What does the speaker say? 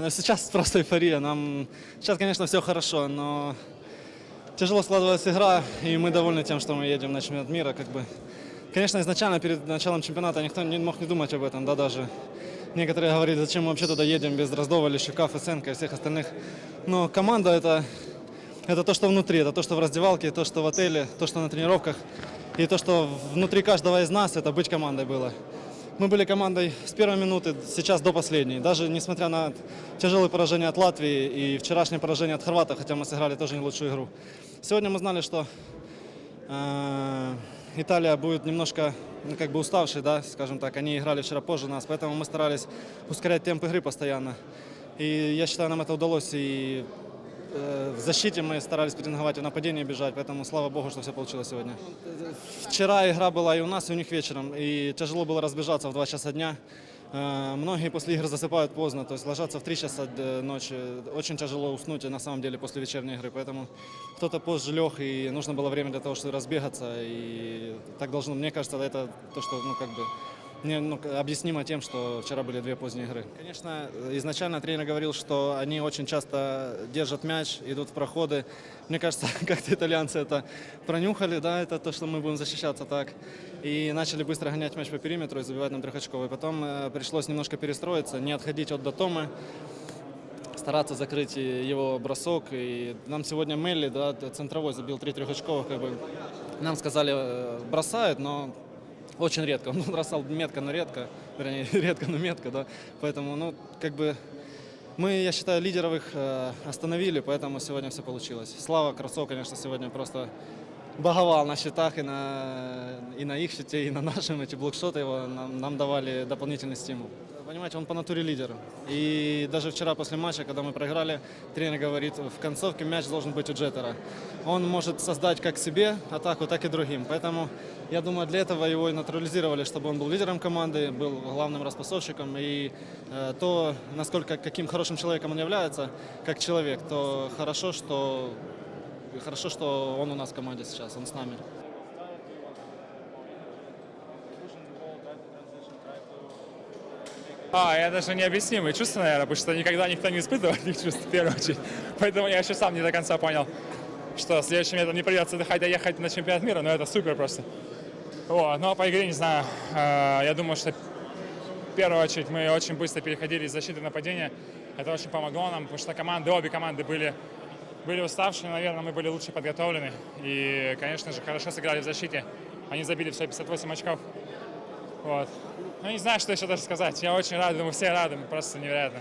Но сейчас просто эйфория. Нам сейчас, конечно, все хорошо, но тяжело складывалась игра, и мы довольны тем, что мы едем на чемпионат мира. Как бы. Конечно, изначально перед началом чемпионата никто не мог не думать об этом, да, даже некоторые говорили, зачем мы вообще туда едем без Дроздова, Лещука, Фесенко и всех остальных. Но команда это, это то, что внутри, это то, что в раздевалке, то, что в отеле, то, что на тренировках, и то, что внутри каждого из нас, это быть командой было. Мы были командой с первой минуты, сейчас до последней. Даже несмотря на тяжелые поражения от Латвии и вчерашнее поражение от Хорватов, хотя мы сыграли тоже не лучшую игру. Сегодня мы знали, что э, Италия будет немножко ну, как бы уставшей, да, скажем так. Они играли вчера позже нас, поэтому мы старались ускорять темп игры постоянно. И я считаю, нам это удалось. И в защите мы старались претендовать, и в нападении бежать, поэтому слава богу, что все получилось сегодня. Вчера игра была и у нас, и у них вечером, и тяжело было разбежаться в 2 часа дня. Э, Многие после игр засыпают поздно, то есть ложатся в 3 часа э, ночи. Очень тяжело уснуть на самом деле после вечерней игры, поэтому кто-то позже лег, и нужно было время для того, чтобы разбегаться, и так должно, мне кажется, это то, что, ну, как бы, не, ну, объяснимо тем, что вчера были две поздние игры. Конечно, э, изначально тренер говорил, что они очень часто держат мяч, идут в проходы. Мне кажется, как-то итальянцы это пронюхали, да, это то, что мы будем защищаться так. И начали быстро гонять мяч по периметру и забивать нам трехочковый. Потом э, пришлось немножко перестроиться, не отходить от Дотомы, стараться закрыть его бросок. И нам сегодня Мелли, да, центровой забил три трехочковых, как бы. Нам сказали, э, бросают, но очень редко. Он бросал метко, но редко. Вернее, редко, но метко, да. Поэтому, ну, как бы мы, я считаю, лидеров их э, остановили, поэтому сегодня все получилось. Слава Кравцов, конечно, сегодня просто боговал на счетах и на, и на их счете, и на нашем. Эти блокшоты его нам, нам давали дополнительный стимул. Понимаете, он по натуре лидер. И даже вчера после матча, когда мы проиграли, тренер говорит, в концовке мяч должен быть у Джеттера. Он может создать как себе атаку, так и другим. Поэтому, я думаю, для этого его и натурализировали, чтобы он был лидером команды, был главным распасовщиком. И э, то, насколько, каким хорошим человеком он является, как человек, то хорошо, что Хорошо, что он у нас в команде сейчас, он с нами. А, это же необъяснимые чувства, наверное, потому что никогда никто не испытывал этих чувств в первую очередь. Поэтому я еще сам не до конца понял, что следующим летом не придется отдыхать, а ехать на чемпионат мира, но это супер просто. Вот, но по игре, не знаю, э, я думаю, что в первую очередь мы очень быстро переходили из защиты в нападение. Это очень помогло нам, потому что команды, обе команды были, были уставшие, наверное, мы были лучше подготовлены. И, конечно же, хорошо сыграли в защите. Они забили все 58 очков. Вот. Ну, не знаю, что еще даже сказать. Я очень рад, думаю, все рады, просто невероятно.